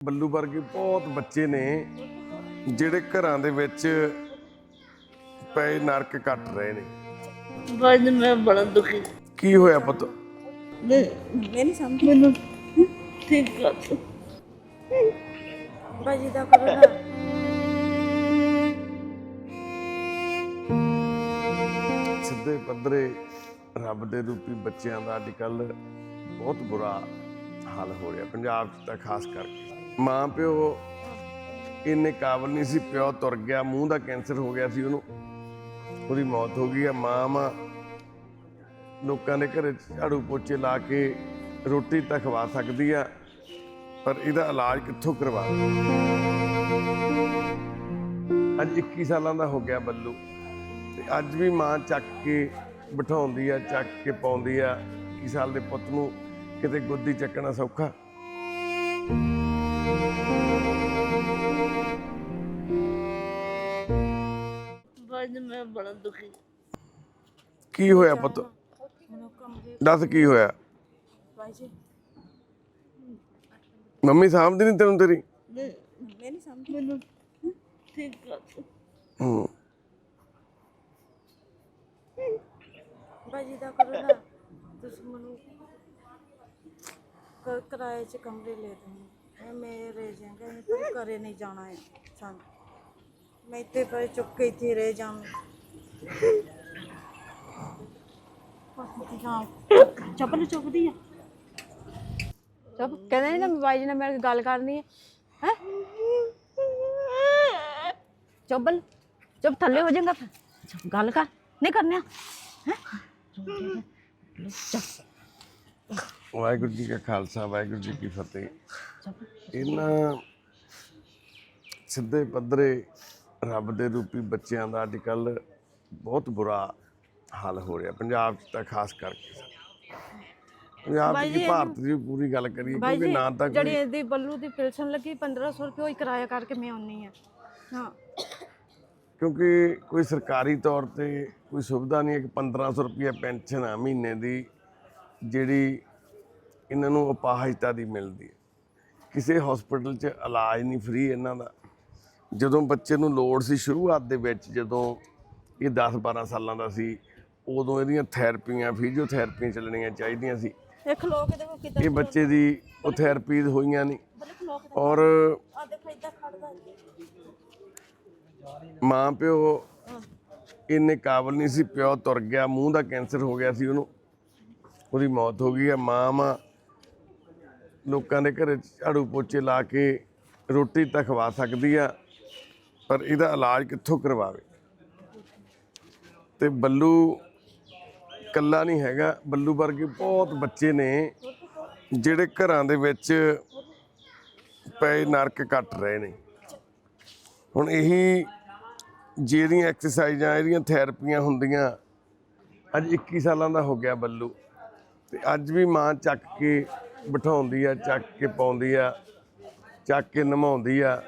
ਬੱਲੂ ਵਰਗੇ ਬਹੁਤ ਬੱਚੇ ਨੇ ਜਿਹੜੇ ਘਰਾਂ ਦੇ ਵਿੱਚ ਪਏ ਨਰਕ ਕੱਟ ਰਹੇ ਨੇ। ਬਾਅਦ ਮੈਂ ਬੜਾ ਦੁਖੀ। ਕੀ ਹੋਇਆ ਪੁੱਤ? ਮੈਂ ਨਹੀਂ ਸਮਝ ਮੈਨੂੰ ਠੀਕ ਕਰ। ਬਾਜੀ ਦਾ ਕਰੋ ਨਾ। ਸਿੱਧੇ ਪੱਧਰੇ ਰੱਬ ਦੇ ਰੂਪੀ ਬੱਚਿਆਂ ਦਾ ਅੱਜ ਕੱਲ ਬਹੁਤ ਬੁਰਾ ਹਾਲ ਹੋ ਰਿਹਾ ਪੰਜਾਬ 'ਚ ਤਾਂ ਖਾਸ ਕਰਕੇ। ਮਾਂ ਪਿਓ ਇੰਨੇ ਕਾਬਲ ਨਹੀਂ ਸੀ, ਪਿਓ ਤੁਰ ਗਿਆ, ਮੂੰਹ ਦਾ ਕੈਂਸਰ ਹੋ ਗਿਆ ਸੀ ਉਹਨੂੰ। ਉਹਦੀ ਮੌਤ ਹੋ ਗਈ ਆ, ਮਾਂ ਮਾਂ ਲੋਕਾਂ ਦੇ ਘਰੇ ਝਾੜੂ ਪੋਚੇ ਲਾ ਕੇ ਰੋਟੀ ਤਾਂ ਖਵਾ ਸਕਦੀ ਆ, ਪਰ ਇਹਦਾ ਇਲਾਜ ਕਿੱਥੋਂ ਕਰਵਾ? ਅੱਜ 21 ਸਾਲਾਂ ਦਾ ਹੋ ਗਿਆ ਬੱਲੂ। ਤੇ ਅੱਜ ਵੀ ਮਾਂ ਚੱਕ ਕੇ ਬਿਠਾਉਂਦੀ ਆ, ਚੱਕ ਕੇ ਪਾਉਂਦੀ ਆ 21 ਸਾਲ ਦੇ ਪੁੱਤ ਨੂੰ ਕਿਤੇ ਗੋਦੀ ਚੱਕਣਾ ਸੌਖਾ। ਬਾਅਦ ਮੈਂ ਬੜਾ ਦੁਖੀ। ਕੀ ਹੋਇਆ ਪੁੱਤ? ਦੱਸ ਕੀ ਹੋਇਆ? ਮੰਮੀ ਸਾਂਭਦੀ ਨਹੀਂ ਤੈਨੂੰ ਤੇਰੀ? ਮੈਂ ਮੈਂ ਨਹੀਂ ਸਮਝ ਮੈਨੂੰ ਠੀਕ ਕਰ ਦਿਓ। ਹੂੰ। ਬਾਜੀ ਦਾ ਕਰੋ ਨਾ ਤੁਸੀਂ ਮੈਨੂੰ ਕ- ਕਿਰਾਏ 'ਚ ਕਮਰੇ ਲੈ ਦੋ ਮੈਂ ਮੇਰੇ ਜਾਂਗਾ ਮੈਂ ਘਰੇ ਨਹੀਂ ਜਾਣਾ ਹੈ ਸਾਨੂੰ। ਮੈਂ ਇੱਥੇ ਪਏ ਚੁੱਕ ਕੇ ਇੱਥੇ ਰਹਿ ਜਾਵਾਂ। ਚੱਪਲ ਚੁੱਕਦੀ ਆ। ਚੁੱਪ ਕਹਿੰਦੇ ਨਾ ਬਾਈ ਜੀ ਨਾਲ ਮੇਰੇ ਨਾਲ ਗੱਲ ਕਰਨੀ ਹੈ ਹੈ? ਚੁੱਪਲ ਚੁੱਪ ਥੱਲੇ ਹੋ ਜਾਏਗਾ ਫਿਰ। ਗੱਲ ਕਰ ਨਹੀਂ ਕਰਨਾ ਹੈ? ਵਾਹਿਗੁਰੂ ਜੀ ਕਾ ਖਾਲਸਾ ਵਾਹਿਗੁਰੂ ਜੀ ਕੀ ਫਤਿਹ। ਇਹਨਾਂ ਸਿੱਧੇ ਪੱਧਰੇ ਰੱਬ ਦੇ ਰੂਪੀ ਬੱਚਿਆਂ ਦਾ ਅੱਜ ਕੱਲ ਬਹੁਤ ਬੁਰਾ ਹਾਲ ਹੋ ਰਿਹਾ ਪੰਜਾਬ 'ਚ ਤਾਂ ਖਾਸ ਕਰਕੇ। ਪੰਜਾਬ ਕੀ ਭਾਰਤ ਦੀ ਪੂਰੀ ਗੱਲ ਕਰੀਏ ਬਾਈ ਕਿਉਂਕਿ ਜੀ ਨਾ ਤਾਂ ਜਿਹੜੀ ਕੋਈ ਇਹਦੀ ਬੱਲੂ ਦੀ ਪਿਲਸਨ ਲੱਗੀ 1500 ਰੁਪਏ ਹੀ ਕਿਰਾਇਆ ਕਰਕੇ ਮੈਂ ਆਉਣੀ ਆ ਹਾਂ। ਕਿਉਂਕਿ ਕੋਈ ਸਰਕਾਰੀ ਤੌਰ ਤੇ ਕੋਈ ਸੁਵਿਧਾ ਨਹੀਂ ਹੈ ਕਿ 1500 ਰੁਪਏ ਪੈਨਸ਼ਨ ਆ ਮਹੀਨੇ ਦੀ ਜਿਹੜੀ ਇਹਨਾਂ ਨੂੰ ਅਪਾਹਜਤਾ ਦੀ ਮਿਲਦੀ ਹੈ। ਕਿਸੇ ਹਸਪੀਟਲ 'ਚ ਇਲਾਜ ਨਹੀਂ ਫ੍ਰੀ ਇਹਨਾਂ ਦਾ। ਜਦੋਂ ਬੱਚੇ ਨੂੰ ਲੋੜ ਸੀ ਸ਼ੁਰੂਆਤ ਦੇ ਵਿੱਚ ਜਦੋਂ ਇਹ 10 12 ਸਾਲਾਂ ਦਾ ਸੀ ਉਦੋਂ ਇਹਦੀਆਂ ਥੈਰੇਪੀਆਂ ਫਿਜ਼ੀਓਥੈਰੇਪੀਆਂ ਚੱਲਣੀਆਂ ਚਾਹੀਦੀਆਂ ਸੀ। ਇਹ ਖਲੋ ਕੇ ਦੇਖੋ ਕਿਦਾਂ ਇਹ ਬੱਚੇ ਦੀ ਉਹ ਥੈਰੇਪੀਜ਼ ਹੋਈਆਂ ਨਹੀਂ। ਕੇ ਔਰ ਆ ਦੇਖੋ ਇਦਾਂ ਖੜਦਾ ਮਾਂ ਪਿਓ ਇੰਨੇ ਕਾਬਲ ਨਹੀਂ ਸੀ ਪਿਓ ਤੁਰ ਗਿਆ ਮੂੰਹ ਦਾ ਕੈਂਸਰ ਹੋ ਗਿਆ ਸੀ ਉਹਨੂੰ। ਉਹਦੀ ਮੌਤ ਹੋ ਗਈ ਆ ਮਾਂ ਮਾਂ ਲੋਕਾਂ ਦੇ ਘਰੇ ਝਾੜੂ ਪੋਚੇ ਲਾ ਕੇ ਰੋਟੀ ਤਾਂ ਖਵਾ ਸਕਦੀ ਆ। ਪਰ ਇਹਦਾ ਇਲਾਜ ਕਿੱਥੋਂ ਕਰਵਾਵੇ? ਤੇ ਬੱਲੂ ਕੱਲਾ ਨਹੀਂ ਹੈਗਾ, ਬੱਲੂ ਵਰਗੇ ਬਹੁਤ ਬੱਚੇ ਨੇ, ਜਿਹੜੇ ਘਰਾਂ ਦੇ ਵਿੱਚ ਪਏ ਨਰਕ ਕੱਟ ਰਹੇ ਨੇ। ਹੁਣ ਇਹੀ ਜਿਹੜੀਆਂ ਐਕਸਰਸਾਈਜ਼ਾਂ, ਇਹਦੀਆਂ ਥੈਰੇਪੀਆਂ ਹੁੰਦੀਆਂ, ਅੱਜ 21 ਸਾਲਾਂ ਦਾ ਹੋ ਗਿਆ ਬੱਲੂ। ਤੇ ਅੱਜ ਵੀ ਮਾਂ ਚੱਕ ਕੇ ਬਿਠਾਉਂਦੀ ਆ, ਚੱਕ ਕੇ ਪਾਉਂਦੀ ਆ, ਚੱਕ ਕੇ ਨਮਾਉਂਦੀ ਆ।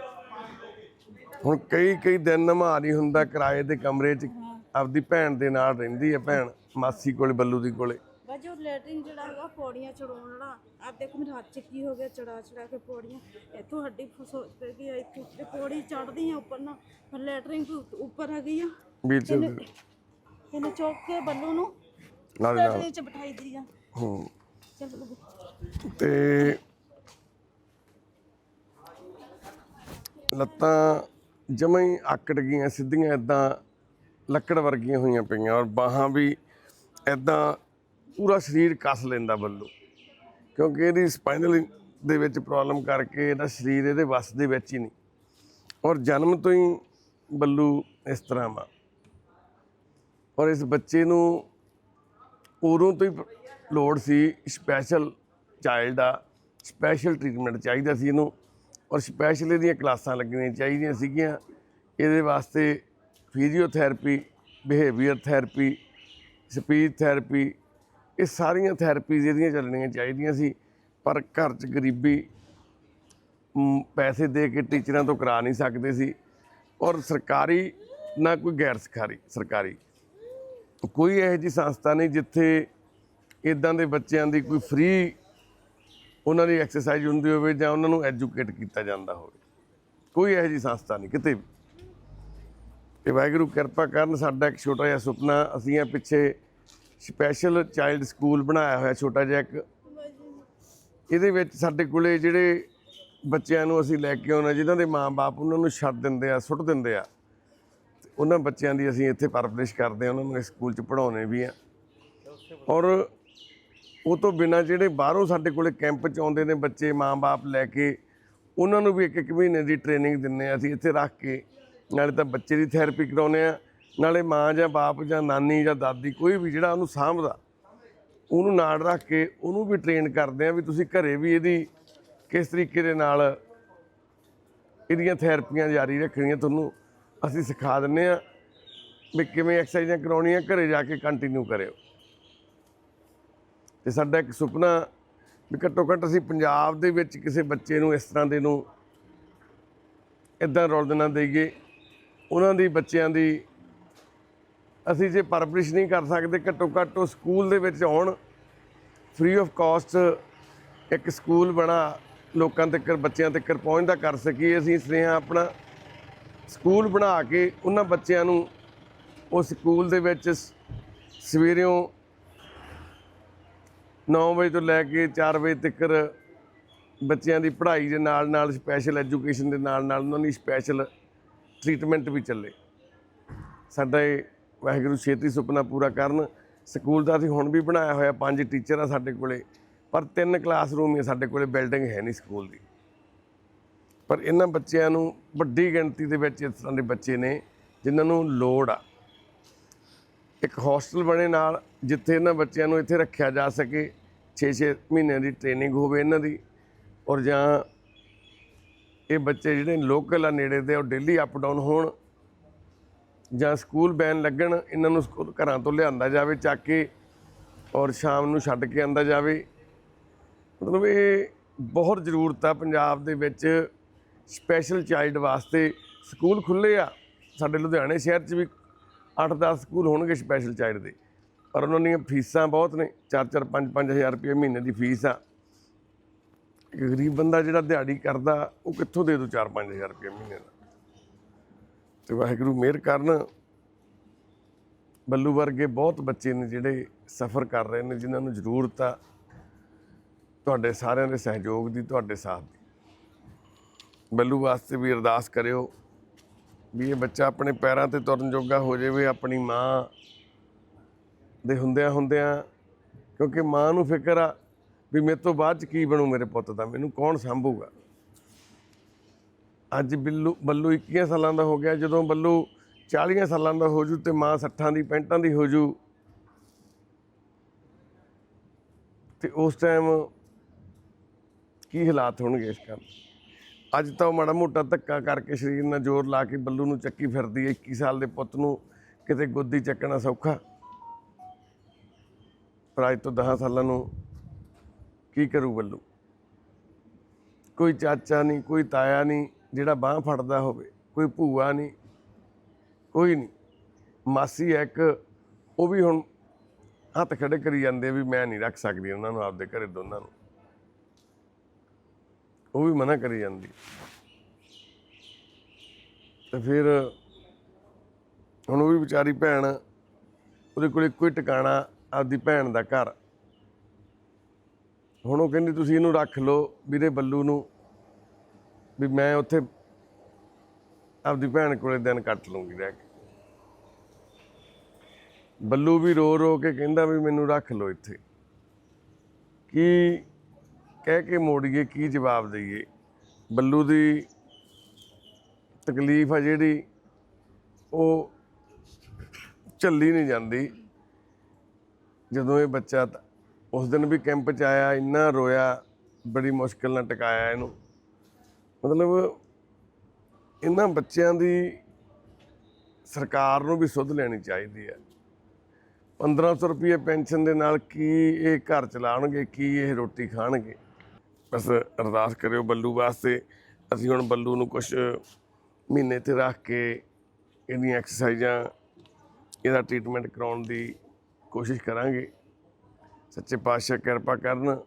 ਹੁਣ ਕਈ ਕਈ ਦਿਨ ਨਮਾ ਨਹੀਂ ਹੁੰਦਾ ਕਿਰਾਏ ਦੇ ਕਮਰੇ 'ਚ ਆਪਦੀ ਭੈਣ ਦੇ ਨਾਲ ਰਹਿੰਦੀ ਆ ਭੈਣ ਮਾਸੀ ਕੋਲੇ ਬੱਲੂ ਦੀ ਕੋਲੇ। ਬਾਜੀ ਉਹ ਲੈਟਰਿੰਗ ਜਿਹੜਾ ਹੈਗਾ ਪੌੜੀਆਂ ਚੜਾਉਣ ਵਾਲਾ। ਆ ਦੇਖੋ ਮੇਰੇ ਹੱਥ 'ਚ ਕੀ ਹੋ ਗਿਆ ਚੜਾ ਚੜਾ ਕੇ ਪੌੜੀਆਂ। ਇੱਥੋਂ ਹੱਡੀ ਫਸੋ ਪੈ ਗਈ ਆ, ਇੱਥੋਂ ਤੇ ਪੌੜੀ ਚੜਦੀ ਆ ਉੱਪਰ ਨਾ ਪਰ ਲੈਟਰਿੰਗ ਉੱਪਰ ਆ ਗਈ ਆ। ਚ ਇਹਨੇ ਚੌਕ ਕੇ ਬੱਲੂ ਨੂੰ ਨਾਲ ਲੈਟਰਿੰਗ 'ਚ ਬਿਠਾਈ ਦੀ ਆ। ਹੂੰ। ਤੇ ਲੱਤਾਂ ਜਮਾਂ ਹੀ ਆਕੜ ਗਈਆਂ ਸਿੱਧੀਆਂ ਇਦਾਂ ਲੱਕੜ ਵਰਗੀਆਂ ਹੋਈਆਂ ਪਈਆਂ ਔਰ ਬਾਹਾਂ ਵੀ ਇਦਾਂ ਪੂਰਾ ਸਰੀਰ ਕੱਸ ਲੈਂਦਾ ਬੱਲੂ। ਕਿਉਂਕਿ ਇਹਦੀ ਸਪਾਈਨਲ ਦੇ ਵਿੱਚ ਪ੍ਰੋਬਲਮ ਕਰਕੇ ਇਹਦਾ ਸਰੀਰ ਇਹਦੇ ਵੱਸ ਦੇ ਵਿੱਚ ਹੀ ਨਹੀਂ। ਔਰ ਜਨਮ ਤੋਂ ਹੀ ਬੱਲੂ ਇਸ ਤਰ੍ਹਾਂ ਵਾ। ਔਰ ਇਸ ਬੱਚੇ ਨੂੰ ਉਦੋਂ ਤੋਂ ਹੀ ਲੋੜ ਸੀ ਸਪੈਸ਼ਲ ਚਾਈਲਡ ਆ ਸਪੈਸ਼ਲ ਟ੍ਰੀਟਮੈਂਟ ਚਾਹੀਦਾ ਸੀ ਇਹਨੂੰ। ਔਰ ਸਪੈਸ਼ਲ ਇਹਦੀਆਂ ਕਲਾਸਾਂ ਲੱਗਣੀਆਂ ਚਾਹੀਦੀਆਂ ਸੀਗੀਆਂ। ਇਹਦੇ ਵਾਸਤੇ physiotherapy, behaviour therapy, speech therapy, ਇਹ ਸਾਰੀਆਂ ਥੈਰੇਪੀਜ਼ ਇਹਦੀਆਂ ਚੱਲਣੀਆਂ ਚਾਹੀਦੀਆਂ ਸੀ। ਪਰ ਘਰ 'ਚ ਗਰੀਬੀ ਪੈਸੇ ਦੇ ਕੇ ਟੀਚਰਾਂ ਤੋਂ ਕਰਾ ਨਹੀਂ ਸਕਦੇ ਸੀ। ਔਰ ਸਰਕਾਰੀ ਨਾ ਕੋਈ ਗੈਰ ਸਰਕਾਰੀ ਸਰਕਾਰੀ। ਕੋਈ ਇਹੋ ਜਿਹੀ ਸੰਸਥਾ ਨਹੀਂ ਜਿੱਥੇ ਇਦਾਂ ਦੇ ਬੱਚਿਆਂ ਦੀ ਕੋਈ ਫ੍ਰੀ ਉਹਨਾਂ ਦੀ ਐਕਸਰਸਾਈਜ਼ ਹੁੰਦੀ ਹੋਵੇ ਜਾਂ ਉਹਨਾਂ ਨੂੰ ਐਜੂਕੇਟ ਕੀਤਾ ਜਾਂਦਾ ਹੋਵੇ। ਕੋਈ ਇਹੋ ਜਿਹੀ ਸੰਸਥਾ ਨਹੀਂ, ਕਿਤੇ ਵੀ। ਤੇ ਵਾਹਿਗੁਰੂ ਕਿਰਪਾ ਕਰਨ ਸਾਡਾ ਇੱਕ ਛੋਟਾ ਜਿਹਾ ਸੁਪਨਾ, ਅਸੀਂ ਆ ਪਿੱਛੇ ਸਪੈਸ਼ਲ ਚਾਈਲਡ ਸਕੂਲ ਬਣਾਇਆ ਹੋਇਆ ਛੋਟਾ ਜਿਹਾ ਇੱਕ। ਇਹਦੇ ਵਿੱਚ ਸਾਡੇ ਕੋਲੇ ਜਿਹੜੇ ਬੱਚਿਆਂ ਨੂੰ ਅਸੀਂ ਲੈ ਕੇ ਆਉਣਾ ਜਿਨ੍ਹਾਂ ਦੇ ਮਾਪੇ ਉਹਨਾਂ ਨੂੰ ਛੱਡ ਦਿੰਦੇ ਆ, ਸੁੱਟ ਦਿੰਦੇ ਆ, ਤੇ ਉਹਨਾਂ ਬੱਚਿਆਂ ਦੀ ਅਸੀਂ ਇੱਥੇ ਪਰਵਰਿਸ਼ ਕਰਦੇ ਆ ਉਹਨਾਂ ਨੂੰ ਇਸ ਸਕੂਲ 'ਚ ਪੜ੍ਹਾਉਣੇ ਵੀ ਆ ਔਰ ਉਹ ਤੋਂ ਬਿਨਾ ਜਿਹੜੇ ਬਾਹਰੋਂ ਸਾਡੇ ਕੋਲੇ ਕੈਂਪ 'ਚ ਆਉਂਦੇ ਨੇ ਬੱਚੇ ਮਾਂ ਬਾਪ ਲੈ ਕੇ, ਉਹਨਾਂ ਨੂੰ ਵੀ ਇੱਕ ਇੱਕ ਮਹੀਨੇ ਦੀ ਟ੍ਰੇਨਿੰਗ ਦਿੰਨੇ ਆ ਅਸੀਂ ਇੱਥੇ ਰੱਖ ਕੇ। ਨਾਲੇ ਤਾਂ ਬੱਚੇ ਦੀ ਥੈਰੇਪੀ ਕਰਾਉਨੇ ਆ ਨਾਲੇ ਮਾਂ ਜਾਂ ਬਾਪ ਜਾਂ ਨਾਨੀ ਜਾਂ ਦਾਦੀ ਕੋਈ ਵੀ ਜਿਹੜਾ ਉਹਨੂੰ ਸਾਂਭਦਾ, ਉਹਨੂੰ ਨਾਲ ਰੱਖ ਕੇ ਉਹਨੂੰ ਵੀ ਟ੍ਰੇਨ ਕਰਦੇ ਆ ਵੀ ਤੁਸੀਂ ਘਰੇ ਵੀ ਇਹਦੀ ਕਿਸ ਤਰੀਕੇ ਦੇ ਨਾਲ ਇਹਦੀਆਂ ਥੈਰੇਪੀਆਂ ਜਾਰੀ ਰੱਖਣੀਆਂ ਤੁਹਾਨੂੰ ਅਸੀਂ ਸਿਖਾ ਦਿੰਨੇ ਆ ਵੀ ਕਿਵੇਂ ਐਕਸਰਸਾਈਜ਼ਾਂ ਕਰਾਉਣੀਆਂ, ਘਰੇ ਜਾ ਕੇ ਕੰਟੀਨਿਊ ਕਰਿਓ। ਤੇ ਸਾਡਾ ਇੱਕ ਸੁਪਨਾ ਵੀ ਘੱਟੋ ਘੱਟ ਅਸੀਂ ਪੰਜਾਬ ਦੇ ਵਿੱਚ ਕਿਸੇ ਬੱਚੇ ਨੂੰ ਇਸ ਤਰ੍ਹਾਂ ਦੇ ਨੂੰ ਇਦਾਂ ਰੋਲ ਦੇਣਾ ਦੇਈਏ। ਉਹਨਾਂ ਦੀ ਬੱਚਿਆਂ ਦੀ ਅਸੀਂ ਜੇ ਪਰਵਰਿਸ਼ ਨਹੀਂ ਕਰ ਸਕਦੇ, ਘੱਟੋ ਘੱਟ ਉਹ ਸਕੂਲ ਦੇ ਵਿੱਚ ਆਉਣ। ਫ੍ਰੀ ਆਫ ਕਾਸਟ ਇੱਕ ਸਕੂਲ ਬਣਾ, ਲੋਕਾਂ ਤੱਕ ਬੱਚਿਆਂ ਤੱਕ ਪਹੁੰਚਦਾ ਕਰ ਸਕੀਏ ਅਸੀਂ ਇਸ ਆਪਣਾ। ਸਕੂਲ ਬਣਾ ਕੇ ਉਹਨਾਂ ਬੱਚਿਆਂ ਨੂੰ ਉਹ ਸਕੂਲ ਦੇ ਵਿੱਚ ਸ- ਸਵੇਰਿਓਂ 9 ਵਜੇ ਤੋਂ ਲੈ ਕੇ 4 ਵਜੇ ਤੱਕ ਬੱਚਿਆਂ ਦੀ ਪੜ੍ਹਾਈ ਦੇ ਨਾਲ ਨਾਲ ਸਪੈਸ਼ਲ ਐਜੂਕੇਸ਼ਨ ਦੇ ਨਾਲ ਨਾਲ ਉਹਨਾਂ ਦੀ ਸਪੈਸ਼ਲ ਟ੍ਰੀਟਮੈਂਟ ਵੀ ਚੱਲੇ। ਸਾਡਾ ਇਹ ਵਾਹਿਗੁਰੂ ਛੇਤੀ ਸੁਪਨਾ ਪੂਰਾ ਕਰਨ। ਸਕੂਲ ਦਾ ਅਸੀਂ ਹੁਣ ਵੀ ਬਣਾਇਆ ਹੋਇਆ, ਪੰਜ ਟੀਚਰ ਆ ਸਾਡੇ ਕੋਲੇ, ਪਰ ਤਿੰਨ ਕਲਾਸਰੂਮ ਹੀ ਸਾਡੇ ਕੋਲੇ ਬਿਲਡਿੰਗ ਹੈ ਨਹੀਂ ਸਕੂਲ ਦੀ। ਪਰ ਇਹਨਾਂ ਬੱਚਿਆਂ ਨੂੰ ਵੱਡੀ ਗਿਣਤੀ ਦੇ ਵਿੱਚ ਇਸ ਤਰ੍ਹਾਂ ਦੇ ਬੱਚੇ ਨੇ, ਜਿਨ੍ਹਾਂ ਨੂੰ ਲੋੜ ਆ। ਇੱਕ ਹੋਸਟਲ ਬਣੇ ਨਾਲ, ਜਿੱਥੇ ਇਹਨਾਂ ਬੱਚਿਆਂ ਨੂੰ ਇੱਥੇ ਰੱਖਿਆ ਜਾ ਸਕੇ 6-6 ਮਹੀਨਿਆਂ ਦੀ ਟ੍ਰੇਨਿੰਗ ਹੋਵੇ ਇਹਨਾਂ ਦੀ ਔਰ ਜਾਂ ਇਹ ਬੱਚੇ ਜਿਹੜੇ ਲੋਕਲ ਆ ਨੇੜੇ ਦੇ, ਉਹ ਡੇਲੀ ਅਪ ਡਾਊਨ ਹੋਣ ਜਾਂ ਸਕੂਲ ਬੈਨ ਲੱਗਣ, ਇਹਨਾਂ ਨੂੰ ਸਕੂਲ ਘਰਾਂ ਤੋਂ ਲਿਆਂਦਾ ਜਾਵੇ, ਚੱਕ ਕੇ ਔਰ ਸ਼ਾਮ ਨੂੰ ਛੱਡ ਕੇ ਆਂਦਾ ਜਾਵੇ। ਮਤਲਬ ਇਹ ਬਹੁਤ ਜ਼ਰੂਰਤ ਆ ਪੰਜਾਬ ਦੇ ਵਿੱਚ ਸਪੈਸ਼ਲ ਚਾਈਲਡ ਵਾਸਤੇ। ਸਕੂਲ ਖੁੱਲੇ ਆ, ਸਾਡੇ ਲੁਧਿਆਣੇ ਸ਼ਹਿਰ 'ਚ ਵੀ 8-10 ਸਕੂਲ ਹੋਣਗੇ ਸਪੈਸ਼ਲ ਚਾਈਲਡ ਦੇ। ਪਰ ਉਹਨਾਂ ਦੀਆਂ ਫੀਸਾਂ ਬਹੁਤ ਨੇ 4-4 5-5 ਹਜ਼ਾਰ ਰੁਪਏ ਮਹੀਨੇ ਦੀ ਫੀਸ ਆ। ਇੱਕ ਗਰੀਬ ਬੰਦਾ ਜਿਹੜਾ ਦਿਹਾੜੀ ਕਰਦਾ, ਉਹ ਕਿੱਥੋਂ ਦੇ ਦੂ 4-5 ਹਜ਼ਾਰ ਰੁਪਏ ਮਹੀਨੇ ਦਾ? ਤੇ ਵਾਹਿਗੁਰੂ ਮਿਹਰ ਕਰਨ। ਬੱਲੂ ਵਰਗੇ ਬਹੁਤ ਬੱਚੇ ਨੇ ਜਿਹੜੇ ਸਫ਼ਰ ਕਰ ਰਹੇ ਨੇ, ਜਿਨ੍ਹਾਂ ਨੂੰ ਜ਼ਰੂਰਤ ਆ ਤੁਹਾਡੇ ਸਾਰਿਆਂ ਦੇ ਸਹਿਯੋਗ ਦੀ, ਤੁਹਾਡੇ ਸਾਥ ਦੀ। ਬੱਲੂ ਵਾਸਤੇ ਵੀ ਅਰਦਾਸ ਕਰਿਓ ਵੀ ਇਹ ਬੱਚਾ ਆਪਣੇ ਪੈਰਾਂ ਤੇ ਤੁਰਨ ਜੋਗਾ ਹੋ ਜਾਵੇ, ਆਪਣੀ ਮਾਂ ਦੇ ਹੁੰਦਿਆਂ ਹੁੰਦਿਆਂ, ਕਿਉਂਕਿ ਮਾਂ ਨੂੰ ਫਿਕਰ ਆ ਵੀ ਮੇਰੇ ਤੋਂ ਬਾਅਦ ਚ ਕੀ ਬਣੂ ਮੇਰੇ ਪੁੱਤ ਦਾ, ਮੈਨੂੰ ਕੌਣ ਸੰਭੂਗਾ? ਅੱਜ ਬਿੱਲੂ, ਬੱਲੂ 21 ਸਾਲਾਂ ਦਾ ਹੋ ਗਿਆ, ਜਦੋਂ ਬੱਲੂ 40 ਸਾਲਾਂ ਦਾ ਹੋ ਜੂ ਤੇ ਮਾਂ 60 ਦੀ ਪੈਂਟਾਂ ਦੀ ਹੋ ਜੂ, ਤੇ ਉਸ ਟਾਈਮ ਕੀ ਹਾਲਾਤ ਹੋਣਗੇ ਇਸ ਕੰਮ? ਅੱਜ ਤਾਂ ਉਹ ਮਾੜਾ ਮੋਟਾ ਧੱਕਾ ਕਰਕੇ ਸਰੀਰ ਨਾਲ ਜ਼ੋਰ ਲਾ ਕੇ ਬੱਲੂ ਨੂੰ ਚੱਕੀ ਫਿਰਦੀ ਹੈ 21 ਸਾਲ ਦੇ ਪੁੱਤ ਨੂੰ ਕਿਤੇ ਗੋਦੀ ਚੱਕਣਾ ਸੌਖਾ। ਪਰ ਅੱਜ ਤੋਂ 10 ਸਾਲਾਂ ਨੂੰ ਕੀ ਕਰੂ ਬੱਲੂ? ਕੋਈ ਚਾਚਾ ਨਹੀਂ, ਕੋਈ ਤਾਇਆ ਨਹੀਂ, ਜਿਹੜਾ ਬਾਹ ਫੜਦਾ ਹੋਵੇ, ਕੋਈ ਭੂਆ ਨਹੀਂ, ਕੋਈ ਨਹੀਂ। ਮਾਸੀ ਹੈ ਇੱਕ, ਉਹ ਵੀ ਹੁਣ ਹੱਥ ਖੜੇ ਕਰੀ ਜਾਂਦੇ ਵੀ ਮੈਂ ਨਹੀਂ ਰੱਖ ਸਕਦੀ ਉਹਨਾਂ ਨੂੰ, ਆਪਦੇ ਘਰੇ ਦੋਨਾਂ ਨੂੰ। ਉਹ ਵੀ ਮਨਾ ਕਰੀ ਜਾਂਦੀ। ਤੇ ਫਿਰ ਹੁਣ ਉਹ ਵੀ ਵਿਚਾਰੀ ਭੈਣ, ਉਹਦੇ ਕੋਲ ਇੱਕੋ ਹੀ ਟਿਕਾਣਾ ਆਪਦੀ ਭੈਣ ਦਾ ਘਰ। ਹੁਣ ਉਹ ਕਹਿੰਦੀ, ਤੁਸੀਂ ਇਹਨੂੰ ਰੱਖ ਲਓ ਵੀਰੇ ਬੱਲੂ ਨੂੰ, ਵੀ ਮੈਂ ਉੱਥੇ ਆਪਦੀ ਭੈਣ ਕੋਲੇ ਦਿਨ ਕੱਟ ਲੂੰਗੀ ਰਹਿ ਕੇ। ਬੱਲੂ ਵੀ ਰੋ ਰੋ ਕੇ ਕਹਿੰਦਾ ਵੀ ਮੈਨੂੰ ਰੱਖ ਲਓ ਇੱਥੇ। ਕੀ ਕਹਿ ਕੇ ਮੋੜੀਏ, ਕੀ ਜਵਾਬ ਦਈਏ? ਬੱਲੂ ਦੀ ਤਕਲੀਫ ਆ ਜਿਹੜੀ, ਉਹ ਝੱਲੀ ਨਹੀਂ ਜਾਂਦੀ। ਜਦੋਂ ਇਹ ਬੱਚਾ ਉਸ ਦਿਨ ਵੀ ਕੈਂਪ 'ਚ ਆਇਆ, ਇੰਨਾ ਰੋਇਆ, ਬੜੀ ਮੁਸ਼ਕਿਲ ਨਾਲ ਟਿਕਾਇਆ ਇਹਨੂੰ। ਮਤਲਬ ਇਹਨਾਂ ਬੱਚਿਆਂ ਦੀ ਸਰਕਾਰ ਨੂੰ ਵੀ ਸੁੱਧ ਲੈਣੀ ਚਾਹੀਦੀ ਹੈ। 1500 ਰੁਪਏ ਪੈਨਸ਼ਨ ਦੇ ਨਾਲ ਕੀ ਇਹ ਘਰ ਚਲਾਉਣਗੇ, ਕੀ ਇਹ ਰੋਟੀ ਖਾਣਗੇ? ਬਸ ਅਰਦਾਸ ਕਰਿਓ ਬੱਲੂ ਵਾਸਤੇ, ਅਸੀਂ ਹੁਣ ਬੱਲੂ ਨੂੰ ਕੁਝ ਮਹੀਨੇ ਤੇ ਰੱਖ ਕੇ ਇਹਦੀਆਂ ਐਕਸਰਸਾਈਜ਼ਾਂ ਇਹਦਾ ਟ੍ਰੀਟਮੈਂਟ ਕਰਾਉਣ ਦੀ ਕੋਸ਼ਿਸ਼ ਕਰਾਂਗੇ। ਸੱਚੇ ਪਾਤਸ਼ਾਹ ਕਿਰਪਾ ਕਰਨ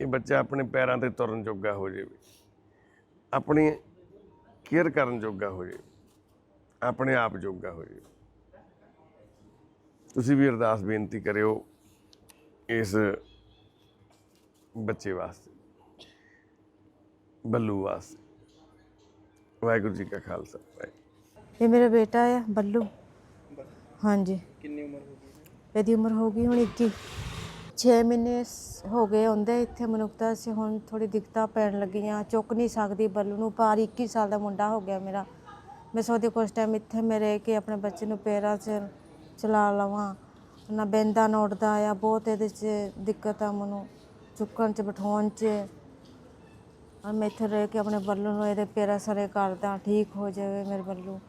ਇਹ ਬੱਚਾ ਆਪਣੇ ਪੈਰਾਂ ਤੇ ਤੁਰਨ ਜੋਗਾ ਹੋ ਜਾਵੇ। ਆਪਣੀ ਕੇਅਰ ਕਰਨ ਜੋਗਾ ਹੋ ਜਾਵੇ। ਆਪਣੇ ਆਪ ਜੋਗਾ ਹੋ ਜਾਵੇ। ਤੁਸੀਂ ਵੀ ਅਰਦਾਸ ਬੇਨਤੀ ਕਰਿਓ ਇਸ ਬੱਚੇ ਵਾਸਤੇ ਬੱਲੂ ਵਾਸਤੇ। ਵਾਹਿਗੁਰੂ ਜੀ ਕਾ ਖਾਲਸਾ ਵਾਹਿਗੁਰੂ। ਇਹ ਮੇਰਾ ਬੇਟਾ ਆ ਬੱਲੂ। ਹਾਂਜੀ। ਕਿੰਨੀ ਉਮਰ ਹੋ ਇਹਦੀ ਉਮਰ ਹੋ ਗਈ ਹੁਣ 21 6 ਮਹੀਨੇ ਸ- ਹੋ ਗਏ ਹੁੰਦੇ ਇੱਥੇ ਮਨੁੱਖਤਾ ਸੀ ਹੁਣ ਥੋੜੀ ਦਿੱਕਤਾਂ ਪੈਣ ਲੱਗੀਆਂ, ਚੁੱਕ ਨਹੀਂ ਸਕਦੀ ਬੱਲੂ ਨੂੰ। ਪਾਰ 21 ਸਾਲ ਦਾ ਮੁੰਡਾ ਹੋ ਗਿਆ ਮੇਰਾ। ਮੈਂ ਸੋਚਦੀ ਕੁਛ ਟਾਈਮ ਇੱਥੇ ਮੈਂ ਰਹਿ ਕੇ ਆਪਣੇ ਬੱਚੇ ਨੂੰ ਪੈਰਾਂ 'ਚ ਚਲਾ ਲਵਾਂ। ਨਾ ਬੈਂਦਾ ਨੋਟਦਾ ਆ, ਬਹੁਤ ਇਹਦੇ 'ਚ ਦਿੱਕਤ ਆ ਮੈਨੂੰ। ਚੁੱਕਣ 'ਚ, ਬਿਠਾਉਣ 'ਚ। ਔਰ ਮੈਂ ਇੱਥੇ ਰਹਿ ਕੇ ਆਪਣੇ ਬੱਲੂ ਨੂੰ ਇਹਦੇ ਪੈਰਾਂ ਸਰੇ ਕਰਦਾ, ਠੀਕ ਹੋ ਜਾਵੇ ਮੇਰੇ ਬੱਲੂ